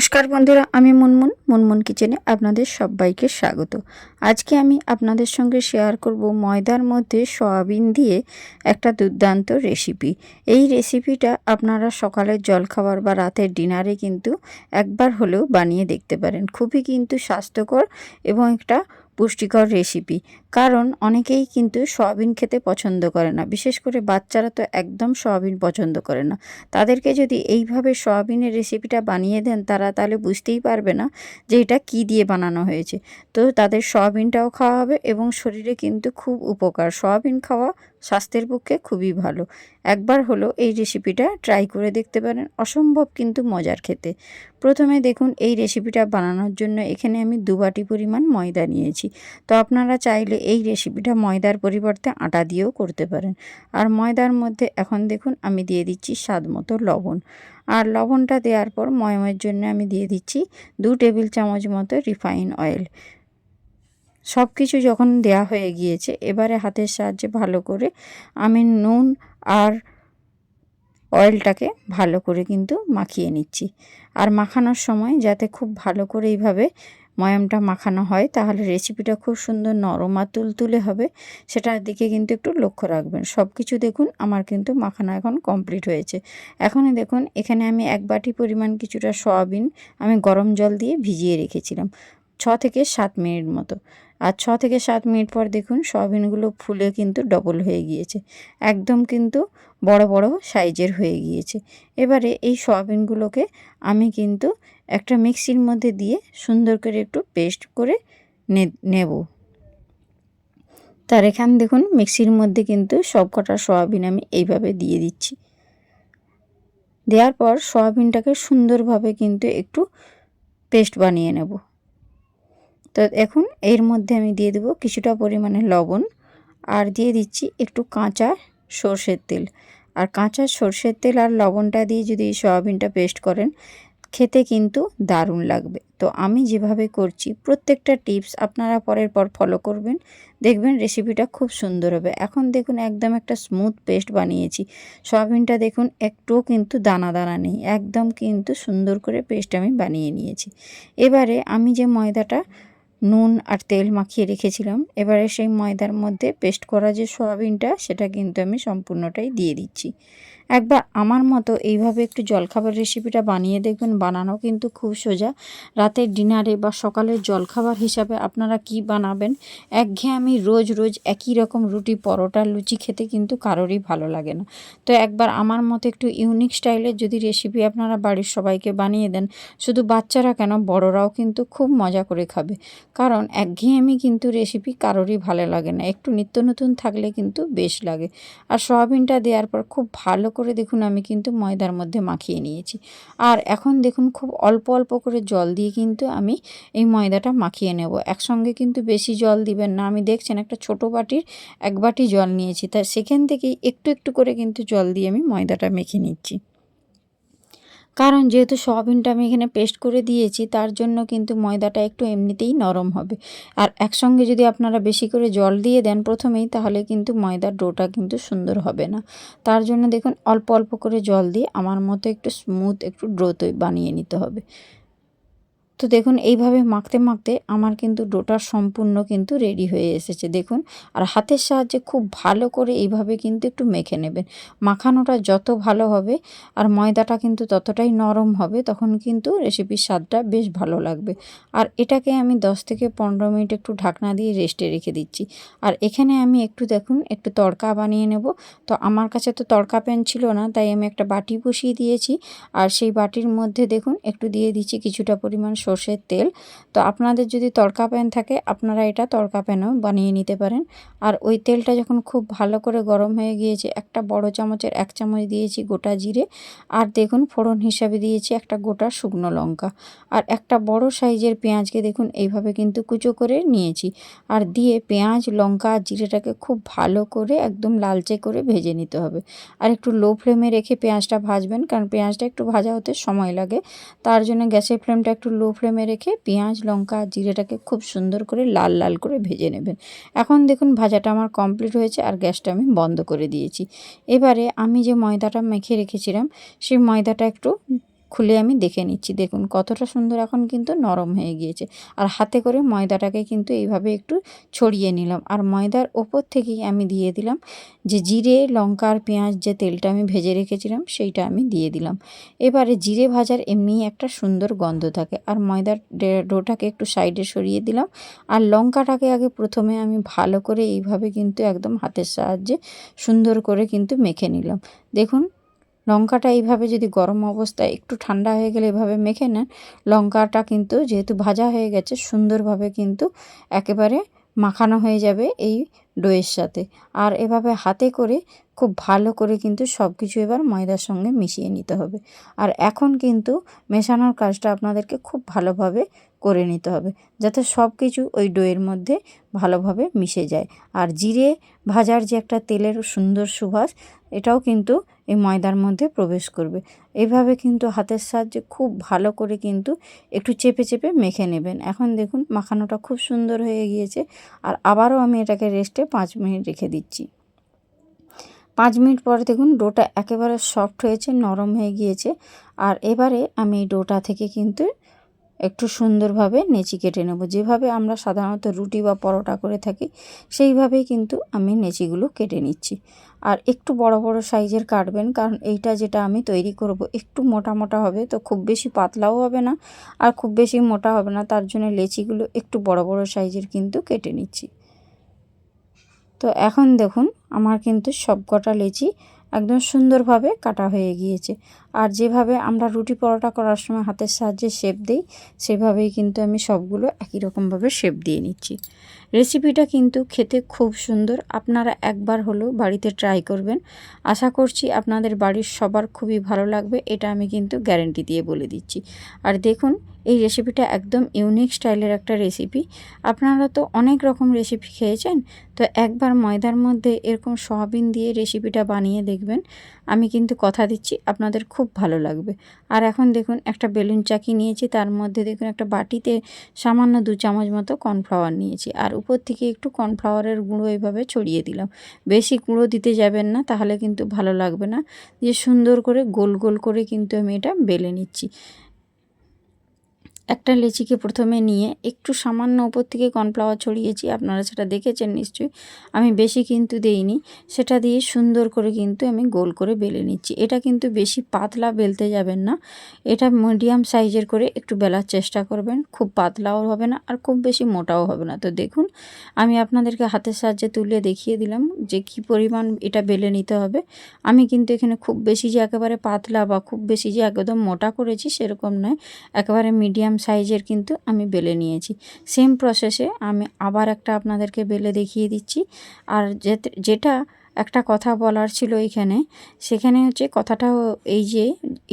নমস্কার বন্ধুরা, আমি মুনমুন মুনমুন কিচেনে আপনাদের সবাইকে স্বাগত। আজকে আমি আপনাদের সঙ্গে শেয়ার করব ময়দার মধ্যে সয়াবিন দিয়ে একটা দুর্দান্ত রেসিপি। এই রেসিপিটা আপনারা সকালের জলখাবার বা রাতের ডিনারে কিন্তু একবার হলেও বানিয়ে দেখতে পারেন। খুবই কিন্তু স্বাস্থ্যকর এবং একটা পুষ্টিকর রেসিপি কারণ অনেকেই কিন্তু সয়াবিন খেতে পছন্দ করে না। বিশেষ করে বাচ্চারা তো একদম সয়াবিন পছন্দ করে না। তাদেরকে যদি এইভাবে সয়াবিনের রেসিপিটা বানিয়ে দেন, তারা তাহলে বুঝতেই পারবে না যে এটা কী দিয়ে বানানো হয়েছে। তো তাদের সয়াবিনটাও খাওয়া হবে এবং শরীরে কিন্তু খুব উপকার। সয়াবিন খাওয়া স্বাস্থ্যের পক্ষে খুবই ভালো। একবার হলো এই রেসিপিটা ট্রাই করে দেখতে পারেন, অসম্ভব কিন্তু মজার খেতে। প্রথমে দেখুন এই রেসিপিটা বানানোর জন্য এখানে আমি দু বাটি পরিমাণ ময়দা নিয়েছি। তো আপনারা চাইলে এই রেসিপিটা ময়দার পরিবর্তে আটা দিয়েও করতে পারেন। আর ময়দার মধ্যে এখন দেখুন আমি দিয়ে দিচ্ছি স্বাদ মতো লবণ। আর লবণটা দেওয়ার পর ময়মের জন্য আমি দিয়ে দিচ্ছি দু টেবিল চামচ মতো রিফাইন অয়েল সব কিছু যখন দেয়া হয়ে গিয়েছে, এবারে হাতের সাহায্যে ভালো করে আমি নুন আর অয়েলটাকে ভালো করে কিন্তু মাখিয়ে নিচ্ছি। আর মাখানোর সময় যাতে খুব ভালো করে এইভাবে ময়ামটা মাখানো হয়, তাহলে রেসিপিটা খুব সুন্দর নরম আর তুলতুলে হবে, সেটার দিকে কিন্তু একটু লক্ষ্য রাখবেন। সব কিছু দেখুন, আমার কিন্তু মাখানো এখন কমপ্লিট হয়েছে। এখনই দেখুন, এখানে আমি এক বাটি পরিমাণ কিছুটা সয়াবিন আমি গরম জল দিয়ে ভিজিয়ে রেখেছিলাম, ছ থেকে সাত মিনিট মতো। আর ছ থেকে সাত মিনিট পর দেখুন সয়াবিনগুলো ফুলে কিন্তু ডবল হয়ে গিয়েছে। একদম কিন্তু বড় বড় সাইজের হয়ে গিয়েছে। এবারে এই সয়াবিনগুলোকে আমি কিন্তু একটা মিক্সির মধ্যে দিয়ে সুন্দর করে একটু পেস্ট করে নেব। তার এখান দেখুন মিক্সির মধ্যে কিন্তু সব কটা সয়াবিন আমি এইভাবে দিয়ে দিচ্ছি। দেওয়ার পর সয়াবিনটাকে সুন্দরভাবে কিন্তু একটু পেস্ট বানিয়ে নেব। তো এখন এর মধ্যে আমি দিয়ে দেবো কিছুটা পরিমাণে লবণ আর দিয়ে দিচ্ছি একটু কাঁচা সর্ষের তেল। আর কাঁচা সর্ষের তেল আর লবণটা দিয়ে যদি সয়াবিনটা পেস্ট করেন, খেতে কিন্তু দারুণ লাগবে। তো আমি যেভাবে করছি, প্রত্যেকটা টিপস আপনারা পরের পর ফলো করবেন। দেখবেন রেসিপিটা খুব সুন্দর হবে। এখন দেখুন একদম একটা স্মুথ পেস্ট বানিয়েছি। সয়াবিনটা দেখুন একটুও কিন্তু দানা দানা নেই, একদম কিন্তু সুন্দর করে পেস্ট আমি বানিয়ে নিয়েছি। এবারে আমি যে ময়দাটা নুন আর তেল মাখিয়ে রেখেছিলাম। এবারে সেই ময়দার মধ্যে পেস্ট করা যে সোয়াবিনটা, সেটা কিন্তু আমি সম্পূর্ণটাই দিয়ে দিচ্ছি। একবার আমার মতো এইভাবে একটু জলখাবার রেসিপিটা বানিয়ে দেখবেন, বানানো কিন্তু খুব সোজা। রাতের ডিনারে বা সকালের জলখাবার হিসাবে আপনারা কি বানাবেন? একঘেয়ে আমি রোজ রোজ একই রকম রুটি, পরোটা, লুচি খেতে কিন্তু কারোরই ভালো লাগে না। তো একবার আমার মতো একটু ইউনিক স্টাইলের যদি রেসিপি আপনারা বাড়ির সবাইকে বানিয়ে দেন, শুধু বাচ্চারা কেন, বড়রাও কিন্তু খুব মজা করে খাবে। কারণ একঘেয়েমি কিন্তু রেসিপি কারোরই ভালো লাগে না। একটু নিত্য নতুন থাকলে কিন্তু বেশ লাগে। আর সয়াবিনটা দেওয়ার পর খুব ভালো করে দেখুন আমি কিন্তু ময়দার মধ্যে মাখিয়ে নিয়েছি। আর এখন দেখুন খুব অল্প অল্প করে জল দিয়ে কিন্তু আমি এই ময়দাটা মাখিয়ে নেব। একসঙ্গে কিন্তু বেশি জল দিবেন না। আমি দেখছেন একটা ছোট বাটির এক বাটি জল নিয়েছি। তা সেখান থেকেই একটু একটু করে কিন্তু জল দিয়ে আমি ময়দাটা মেখে নিচ্ছি। কারণ যেহেতু সয়াবিনটা আমি এখানে পেস্ট করে দিয়েছি, তার জন্য কিন্তু ময়দাটা একটু এমনিতেই নরম হবে। আর একসঙ্গে যদি আপনারা বেশি করে জল দিয়ে দেন প্রথমেই, তাহলে কিন্তু ময়দার ডোটা কিন্তু সুন্দর হবে না। তার জন্য দেখুন, অল্প অল্প করে জল দিয়ে আমার মতো একটু স্মুথ একটু ড্রো বানিয়ে নিতে হবে। তো দেখুন, এইভাবে মাখতে মাখতে আমার কিন্তু ডোটা সম্পূর্ণ কিন্তু রেডি হয়ে এসেছে। দেখুন, আর হাতের সাহায্যে খুব ভালো করে এইভাবে কিন্তু একটু মেখে নেবেন। মাখানোটা যত ভালো হবে আর ময়দাটা কিন্তু ততটাই নরম হবে, তখন কিন্তু রেসিপির স্বাদটা বেশ ভালো লাগবে। আর এটাকে আমি 10 থেকে পনেরো মিনিট একটু ঢাকনা দিয়ে রেস্টে রেখে দিচ্ছি। আর এখানে আমি একটু দেখুন, একটু তড়কা বানিয়ে নেব। তো আমার কাছে তো তড়কা প্যান ছিল না, তাই আমি একটা বাটি বসিয়ে দিয়েছি। আর সেই বাটির মধ্যে দেখুন, একটু দিয়ে দিচ্ছি কিছুটা পরিমাণ সর্ষের তেল। তো আপনাদের যদি তড়কা প্যান থাকে, আপনারা এটা তড়কা প্যানও বানিয়ে নিতে পারেন। আর ওই তেলটা যখন খুব ভালো করে গরম হয়ে গিয়েছে, একটা বড় চামচের এক চামচ দিয়েছি গোটা জিরে। আর দেখুন, ফোড়ন হিসাবে দিয়েছি একটা গোটা শুকনো লঙ্কা। আর একটা বড় সাইজের পেঁয়াজকে দেখুন, এইভাবে কিন্তু কুচো করে নিয়েছি। আর দিয়ে পেঁয়াজ, লঙ্কা আর জিরেটাকে খুব ভালো করে একদম লালচে করে ভেজে নিতে হবে। আর একটু লো ফ্লেমে রেখে পেঁয়াজটা ভাজবেন, কারণ পেঁয়াজটা একটু ভাজা হতে সময় লাগে। তার জন্য গ্যাসের ফ্লেমটা একটু লো ফ্লেমে রেখে পেঁয়াজ, লঙ্কা জিরেটাকে খুব সুন্দর করে লাল লাল করে ভেজে নেবেন। এখন দেখুন ভাজাটা আমার কমপ্লিট হয়েছে আর গ্যাসটা আমি বন্ধ করে দিয়েছি। এবারে আমি যে ময়দাটা মেখে রেখেছিলাম, সেই ময়দাটা একটু খুলে আমি দেখে নিচ্ছি। দেখুন, কতটা সুন্দর এখন কিন্তু নরম হয়ে গিয়েছে। আর হাতে করে ময়দাটাকে কিন্তু এইভাবে একটু ছড়িয়ে নিলাম। আর ময়দার ওপর থেকেই আমি দিয়ে দিলাম যে জিরে লঙ্কা আর পেঁয়াজ যে তেলটা আমি ভেজে রেখেছিলাম, সেইটা আমি দিয়ে দিলাম। এবারে জিরে ভাজার এমনি একটা সুন্দর গন্ধ থাকে। আর ময়দার ডোটাকে একটু সাইডে সরিয়ে দিলাম। আর লঙ্কাটাকে আগে প্রথমে আমি ভালো করে এইভাবে কিন্তু একদম হাতের সাহায্যে সুন্দর করে কিন্তু মেখে নিলাম। দেখুন লঙ্কাটা এইভাবে যদি গরম অবস্থায় একটু ঠান্ডা হয়ে গেলে এভাবে মেখে নেন, লঙ্কাটা কিন্তু যেহেতু ভাজা হয়ে গেছে, সুন্দরভাবে কিন্তু একেবারে মাখানো হয়ে যাবে এই ডোয়ের সাথে। আর এভাবে হাতে করে খুব ভালো করে কিন্তু সব কিছু এবার ময়দার সঙ্গে মিশিয়ে নিতে হবে। আর এখন কিন্তু মেশানোর কাজটা আপনাদেরকে খুব ভালোভাবে করে নিতে হবে, যাতে সব কিছু ওই ডোয়ের মধ্যে ভালোভাবে মিশে যায়। আর জিরে ভাজার যে একটা তেলের সুন্দর সুবাস, এটাও কিন্তু এই ময়দার মধ্যে প্রবেশ করবে। এইভাবে কিন্তু হাতের সাহায্যে খুব ভালো করে কিন্তু একটু চেপে চেপে মেখে নেবেন। এখন দেখুন মাখানোটা খুব সুন্দর হয়ে গিয়েছে, আর আবারও আমি এটাকে রেস্টে পাঁচ মিনিট রেখে দিচ্ছি। পাঁচ মিনিট পরে দেখুন ডোটা একেবারে সফট হয়েছে, নরম হয়ে গিয়েছে। আর এবারে আমি এই ডোটা থেকে কিন্তু একটু সুন্দরভাবে নেচি কেটে নেব। যেভাবে আমরা সাধারণত রুটি বা পরোটা করে থাকি, সেইভাবেই কিন্তু আমি নেচিগুলো কেটে নিচ্ছি। আর একটু বড় বড় সাইজের কাটবেন, কারণ এইটা যেটা আমি তৈরি করব একটু মোটা মোটা হবে তো খুব বেশি পাতলাও হবে না আর খুব বেশি মোটা হবে না, তার জন্য লেচিগুলো একটু বড় বড় সাইজের কিন্তু কেটে নিচ্ছি। তো এখন দেখুন, আমার কিন্তু সব কটা লেচি একদম সুন্দরভাবে কাটা হয়ে গিয়েছে। আর যেভাবে আমরা রুটি পরোটা করার সময় হাতের সাহায্যে শেপ দিই, সেভাবেই কিন্তু আমি সবগুলো একই রকমভাবে শেপ দিয়ে নিচ্ছি। রেসিপিটা কিন্তু খেতে খুব সুন্দর। আপনারা একবার হলেও বাড়িতে ট্রাই করবেন। আশা করছি আপনাদের বাড়ির সবার খুবই ভালো লাগবে। এটা আমি কিন্তু গ্যারেন্টি দিয়ে বলে দিচ্ছি। আর দেখুন, এই রেসিপিটা একদম ইউনিক স্টাইলের একটা রেসিপি আপনারা তো অনেক রকম রেসিপি খেয়েছেন, তো একবার ময়দার মধ্যে এরকম সয়াবিন দিয়ে রেসিপিটা বানিয়ে দেখবেন। আমি কিন্তু কথা দিচ্ছি, আপনাদের খুব ভালো লাগবে। আর এখন দেখুন, একটা বেলুন চাকি নিয়েছি, তার মধ্যে দেখুন একটা বাটিতে সামান্য দু চামচ মতো কর্নফ্লাওয়ার নিয়েছি। আর উপর থেকে একটু কর্নফ্লাওয়ারের গুঁড়ো এইভাবে ছড়িয়ে দিলাম। বেশি গুঁড়ো দিতে যাবেন না, তাহলে কিন্তু ভালো লাগবে না। দিয়ে সুন্দর করে গোল গোল করে কিন্তু আমি এটা বেলে নিচ্ছি। একটা লেচিকে প্রথমে নিয়ে একটু সামান্য ওপর থেকে কর্নফ্লাওয়ার ছড়িয়েছি। আপনারা সেটা দেখেছেন নিশ্চয়ই। আমি বেশি কিন্তু দেইনি। সেটা দিয়ে সুন্দর করে কিন্তু আমি গোল করে বেলে নিচ্ছি। এটা কিন্তু বেশি পাতলা বেলতে যাবেন না। এটা মিডিয়াম সাইজের করে একটু বেলার চেষ্টা করবেন। খুব পাতলাও হবে না আর খুব বেশি মোটাও হবে না। তো দেখুন, আমি আপনাদেরকে হাতের সাহায্যে তুলে দেখিয়ে দিলাম যে কি পরিমাণ এটা বেলে নিতে হবে। আমি কিন্তু এখানে খুব বেশি যে একেবারে পাতলা বা খুব বেশি যে একদম মোটা করেছি সেরকম নয়। একেবারে মিডিয়াম সাইজের কিন্তু আমি বেলে নিয়েছি। সেম প্রসেসে আমি আবার একটা আপনাদেরকে বেলে দেখিয়ে দিচ্ছি। আর যেটা একটা কথা বলার ছিল এখানে, সেখানে হচ্ছে কথাটা এই যে,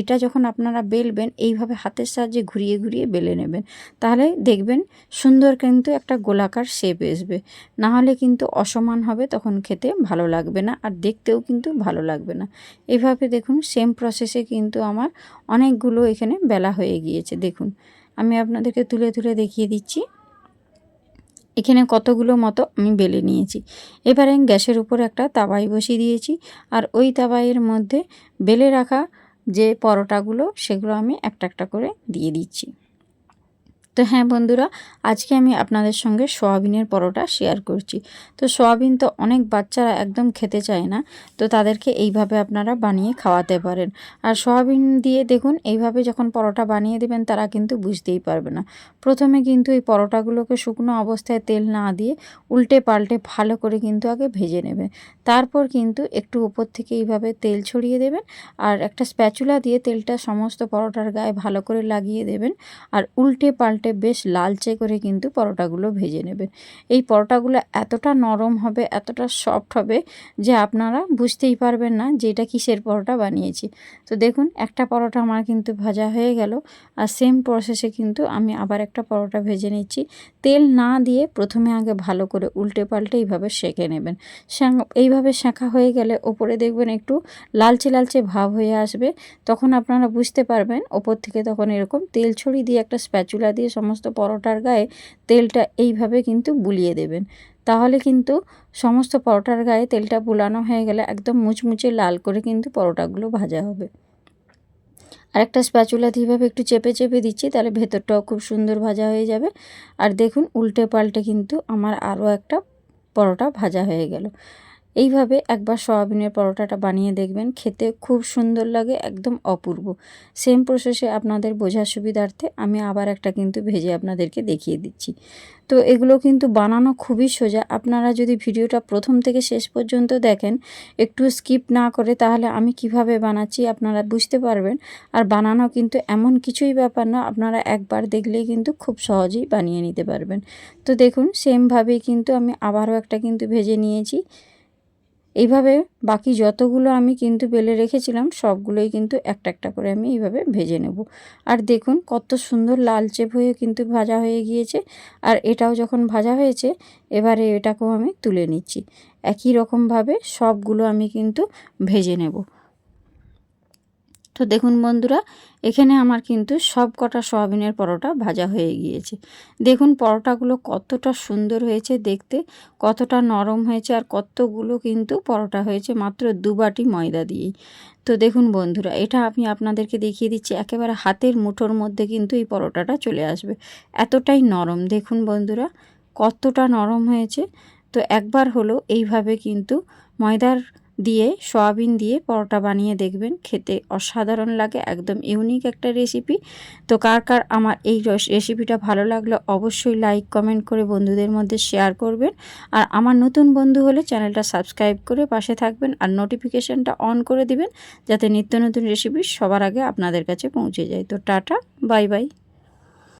এটা যখন আপনারা বেলবেন, এইভাবে হাতের সাহায্যে ঘুরিয়ে ঘুরিয়ে বেলে নেবেন। তাহলে দেখবেন সুন্দর কিন্তু একটা গোলাকার শেপ আসবে। না হলে কিন্তু অসমান হবে, তখন খেতে ভালো লাগবে না, আর দেখতেও কিন্তু ভালো লাগবে না। এভাবে দেখুন সেম প্রসেসে কিন্তু আমার অনেকগুলো এখানে বেলা হয়ে গিয়েছে, দেখুন। আমি আপনাদেরকে তুলে তুলে দেখিয়ে দিচ্ছি। এখানে কতগুলো মতো আমি বেলে নিয়েছি। এবারে গ্যাসের উপর একটা তাবাই বসিয়ে দিয়েছি আর ওই তাবাইয়ের মধ্যে বেলে রাখা যে পরোটাগুলো, সেগুলো আমি একটা একটা করে দিয়ে দিচ্ছি। তো হ্যাঁ বন্ধুরা, আজকে আমি আপনাদের সঙ্গে সোয়াবিনের পরোটা শেয়ার করছি। তো সোয়াবিন তো অনেক বাচ্চারা একদম খেতে চায় না, তো তাদেরকে এইভাবে আপনারা বানিয়ে খাওয়াতে পারেন। আর সোয়াবিন দিয়ে দেখুন, এইভাবে যখন পরোটা বানিয়ে দেবেন তারা কিন্তু বুঝতেই পারবে না। প্রথমে কিন্তু এই পরোটাগুলোকে শুকনো অবস্থায় তেল না দিয়ে উল্টে পাল্টে ভালো করে কিন্তু আগে ভেজে নেবেন। তারপর কিন্তু একটু উপর থেকে এইভাবে তেল ছড়িয়ে দেবেন আর একটা স্প্যাচুলা দিয়ে তেলটা সমস্ত পরোটার গায়ে ভালো করে লাগিয়ে দেবেন। আর উল্টে পাল্টে উল্টে বেশ লালচে করে কিন্তু পরোটাগুলো ভেজে নেবেন। এই পরোটাগুলো এতটা নরম হবে, এতটা সফট হবে যে আপনারা বুঝতেই পারবেন না যে এটা কিসের পরোটা বানিয়েছি। তো দেখুন, একটা পরোটা আমার কিন্তু ভাজা হয়ে গেল। আর সেম প্রসেসে কিন্তু আমি আবার একটা পরোটা ভেজে নিচ্ছি। তেল না দিয়ে প্রথমে আগে ভালো করে উল্টে পাল্টে এইভাবে সেঁকে নেবেন। এইভাবে শেঁকা হয়ে গেলে ওপরে দেখবেন একটু লালচে লালচে ভাব হয়ে আসবে। তখন আপনারা বুঝতে পারবেন, ওপর থেকে তখন এরকম তেল ছড়িয়ে দিয়ে একটা স্প্যাচুলা দিয়ে সমস্ত পরোটার গায়ে তেলটা এইভাবে কিন্তু বুলিয়ে দেবেন। তাহলে কিন্তু সমস্ত পরোটার গায়ে তেলটা বুলানো হয়ে গেলে একদম মুচমুচে লাল করে কিন্তু পরোটাগুলো ভাজা হবে। আর একটা স্প্যাচুলা দিয়ে এভাবে একটু চেপে চেপে দিচ্ছি, তাহলে ভেতরটাও খুব সুন্দর ভাজা হয়ে যাবে। আর দেখুন, উল্টে পাল্টে কিন্তু আমার আরও একটা পরোটা ভাজা হয়ে গেল। এইভাবে একবার সয়াবিনের পরোটাটা বানিয়ে দেখবেন, খেতে খুব সুন্দর লাগে, একদম অপূর্ব। সেম প্রসেসে আপনাদের বোঝার সুবিধার্থে আমি আবার একটা কিন্তু ভেজে আপনাদেরকে দেখিয়ে দিচ্ছি। তো এগুলো কিন্তু বানানো খুবই সোজা। আপনারা যদি ভিডিওটা প্রথম থেকে শেষ পর্যন্ত দেখেন, একটু স্কিপ না করে তাহলে আমি কীভাবে বানাচ্ছি আপনারা বুঝতে পারবেন। আর বানানো কিন্তু এমন কিছুই ব্যাপার না, আপনারা একবার দেখলেই কিন্তু খুব সহজেই বানিয়ে নিতে পারবেন। তো দেখুন, সেমভাবেই কিন্তু আমি আবারও একটা কিন্তু ভেজে নিয়েছি। এইভাবে বাকি যতগুলো আমি কিন্তু বেলে রেখেছিলাম, সবগুলোই কিন্তু একটা একটা করে আমি এইভাবে ভেজে নেব। আর দেখুন কত সুন্দর লালচে হয়ে কিন্তু ভাজা হয়ে গিয়েছে। আর এটাও যখন ভাজা হয়েছে, এবারে এটাকেও আমি তুলে নিচ্ছি। একই রকমভাবে সবগুলো আমি কিন্তু ভেজে নেব। তো দেখুন বন্ধুরা, এখানে আমার কিন্তু সব কটা সয়াবিনের পরোটা ভাজা হয়ে গিয়েছে। দেখুন পরোটাগুলো কতটা সুন্দর হয়েছে দেখতে, কতটা নরম হয়েছে আর কতগুলো কিন্তু পরোটা হয়েছে মাত্র দু বাটি ময়দা দিয়েই। তো দেখুন বন্ধুরা, এটা আমি আপনাদেরকে দেখিয়ে দিচ্ছি, একেবারে হাতের মুঠোর মধ্যে কিন্তু এই পরোটাটা চলে আসবে। এতটাই নরম, দেখুন বন্ধুরা, কতটা নরম হয়েছে। তো একবার হলো এইভাবে কিন্তু ময়দার দিয়ে সয়াবিন দিয়ে পরোটা বানিয়ে দেখবেন। খেতে অসাধারণ লাগে, একদম ইউনিক একটা রেসিপি তো কার কার আমার এই রেসিপিটা ভালো লাগল অবশ্যই লাইক কমেন্ট করে বন্ধুদের মধ্যে শেয়ার করবেন। আর আমার নতুন বন্ধু হলে চ্যানেলটা সাবস্ক্রাইব করে পাশে থাকবেন আর নোটিফিকেশানটা অন করে দিবেন, যাতে নিত্য নতুন রেসিপি সবার আগে আপনাদের কাছে পৌঁছে যায়। তো টাটা বাই বাই